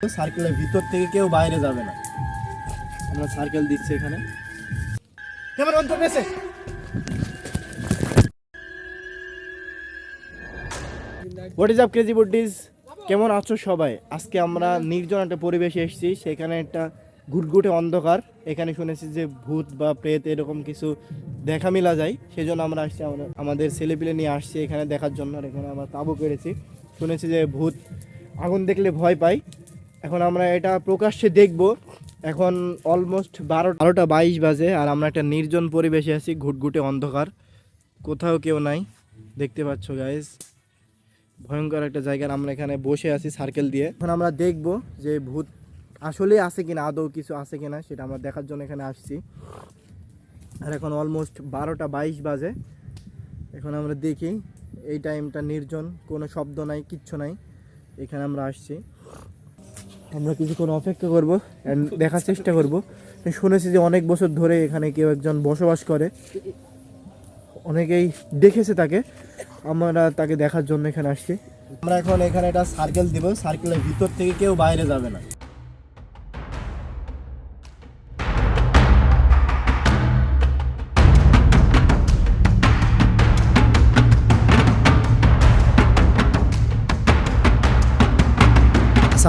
সার্কেলের ভিতর থেকে কেউ বাইরে যাবে না। আমরা সার্কেল দিচ্ছি এখানে। অন্তর পেয়েছে what is up crazy buddies কেমন আছো সবাই? আজকে আমরা নির্জন একটা পরিবেশে এসেছি। সেখানে একটা ঘুটঘুটে অন্ধকার। এখানে শুনেছি যে ভূত বা প্রেত এরকম কিছু দেখা মিলা যায়। সেজন্য আমরা আসছি আমাদের ছেলেপিলে নিয়ে আসছি এখানে দেখার জন্য। আর এখানে আমরা তাবু পেরেছি শুনেছি যে ভূত আগুন দেখলে ভয় পাই এখন আমরা এটা প্রকাশ্যে দেখব। এখন অলমোস্ট বারো বারোটা বাইশ বাজে আর আমরা একটা নির্জন পরিবেশে আছি, ঘুটঘুটে অন্ধকার। কোথাও কেউ নাই, দেখতে পাচ্ছ গাইজ ভয়ঙ্কর একটা জায়গার আমরা এখানে বসে আছি সার্কেল দিয়ে। এখন আমরা দেখব যে ভূত আসলে আছে কিনা, আদৌ কিছু আছে কিনা, সেটা আমরা দেখার জন্য এখানে আসছি। আর এখন অলমোস্ট বারোটা বাইশ বাজে। এখন আমরা দেখি, এই টাইমটা নির্জন, কোনো শব্দ নাই, কিচ্ছু নাই। এখানে আমরা আসছি। আমরা কিছুক্ষণ অপেক্ষা করব অ্যান্ড দেখার চেষ্টা করব। শুনেছি যে অনেক বছর ধরে এখানে কেউ একজন বসবাস করে। অনেকেই দেখেছে তাকে। আমরা তাকে দেখার জন্য এখানে আসছি। আমরা এখন এখানে একটা সার্কেল দিব। সার্কেলের ভিতর থেকে কেউ বাইরে যাবে না।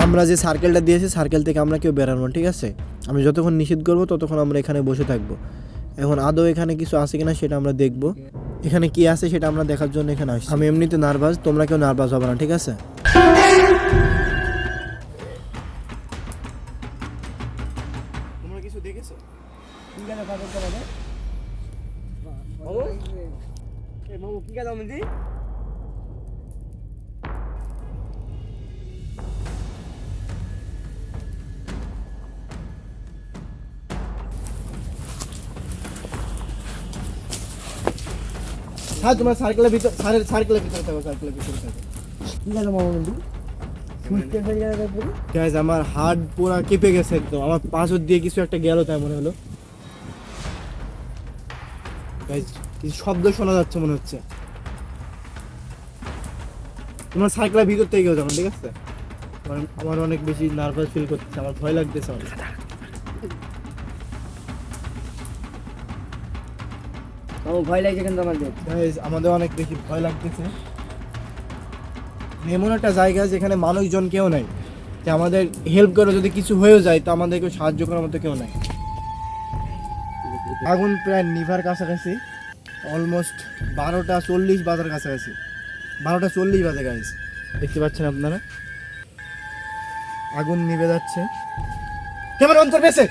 আমরা যে সার্কেলটা দিয়েছি সার্কেল থেকে আমরা কেউ বেরানো ঠিক আছে? আমি যতক্ষণ নিষেধ করব ততক্ষণ আমরা এখানে বসে থাকব। এখন আদৌ এখানে কিছু আছে কিনা সেটা আমরা দেখব। এখানে কি আছে সেটা আমরা দেখার জন্য এখানে আসছি। আমি এমনিতে নার্ভাস তোমরা কেউ নার্ভাস হবে না ঠিক আছে? তোমরা কিছু দেখেছ? বাবু? কি কাজ আমি হ্যাঁ তোমরা সার্কেলের ভিতর সার্কেলের ভিতরে থাকো সার্কেলের ভিতরে থাকো গেল গাইজ আমার হার্ট পুরো কেঁপে গেছে একদম। আমার পাঁচর দিয়ে কিছু একটা গেল তাই মনে হলো। গাইজ কিছু শব্দ শোনা যাচ্ছে মনে হচ্ছে। তোমার সাইকেলের ভিতর থেকে যাবেন ঠিক আছে? আমার- আমার অনেক বেশি নার্ভাস ফিল করতেছে আমার ভয় লাগতেছে অনেক বাবু ভয় লাগছে কিন্তু আমাদের। Guys, আমাদের অনেক বেশি ভয় লাগতেছে। এমন একটা জায়গা যেখানে মানুষজন কেউ নাই। যে আমাদের হেল্প করে যদি কিছু হয়েও যায় তো আমাদেরকে সাহায্য করার মতো কেউ নাই। আগুন প্রায় নিভার কাছাকাছি। অলমোস্ট বারোটা চল্লিশ বাজার কাছাকাছি। বারোটা চল্লিশ বাজে গাইজ দেখতে পাচ্ছেন আপনারা? আগুন নিভে যাচ্ছে। কেমন অন্তর পেয়েছে